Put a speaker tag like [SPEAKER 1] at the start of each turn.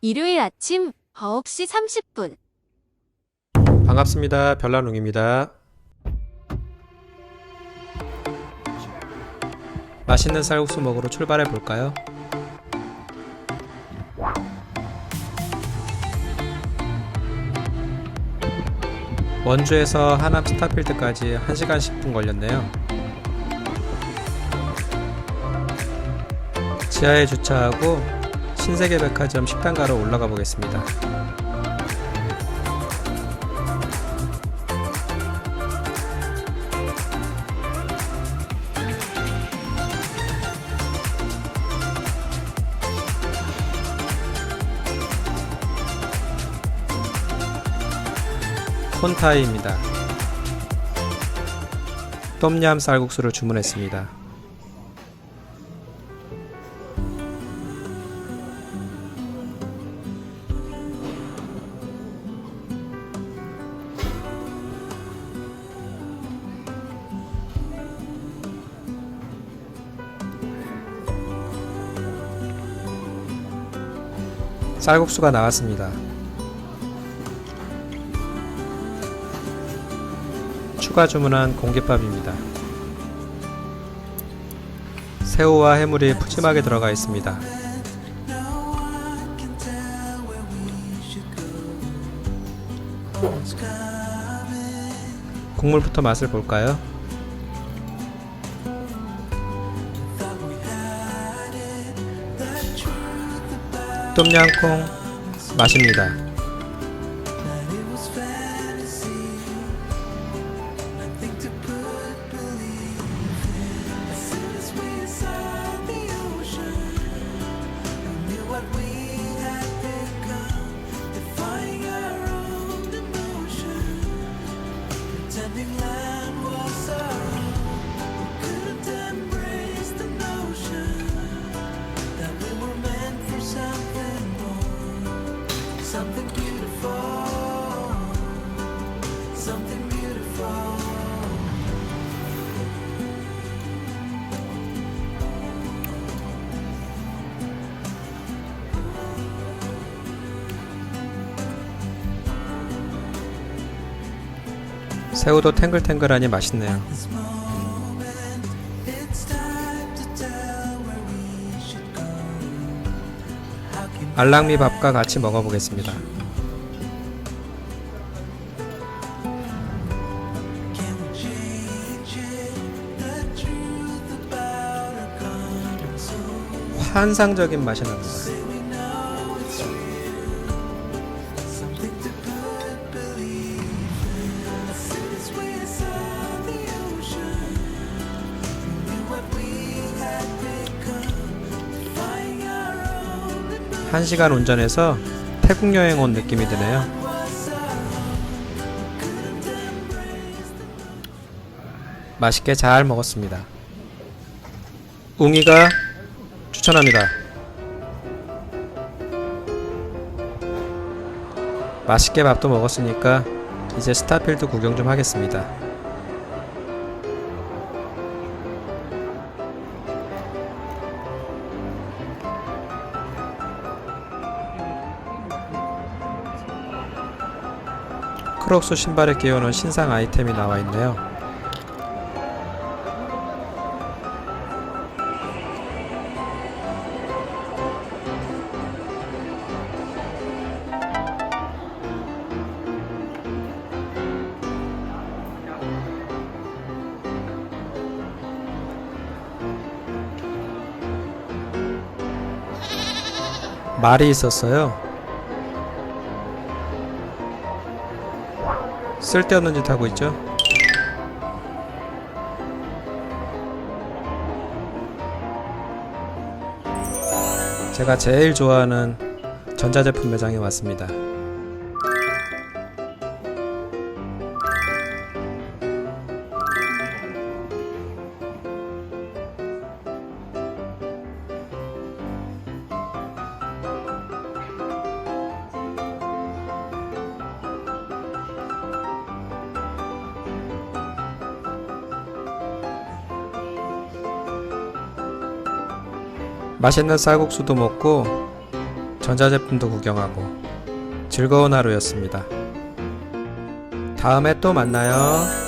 [SPEAKER 1] 일요일 아침 9시 30분.
[SPEAKER 2] 반갑습니다. 별난웅입니다. 맛있는 쌀국수 먹으러 출발해 볼까요? 원주에서 하남 스타필드까지 1시간 10분 걸렸네요. 지하에 주차하고 신세계 백화점 식당가로 올라가 보겠습니다. 콘타이입니다. 똠얌 쌀국수를 주문했습니다. 쌀국수가 나왔습니다. 추가 주문한 공깃밥입니다. 새우와 해물이 푸짐하게 들어가 있습니다. 국물부터 맛을 볼까요? 똠양콩 맛입니다. 새우도 탱글탱글하니 맛있네요. 알랑미 밥과 같이 먹어보겠습니다. 환상적인 맛이 납니다. 1시간 운전해서 태국 여행 온 느낌이 드네요. 맛있게 잘 먹었습니다. 웅이가 추천합니다. 맛있게 밥도 먹었으니까 이제 스타필드 구경 좀 하겠습니다. 크록스 신발에 끼우는 신상 아이템이 나와 있네요. 말이 있었어요. 쓸데없는 짓 하고 있죠? 제가 제일 좋아하는 전자제품 매장에 왔습니다.
[SPEAKER 3] 맛있는 쌀국수도 먹고 전자제품도 구경하고 즐거운 하루였습니다. 다음에 또 만나요.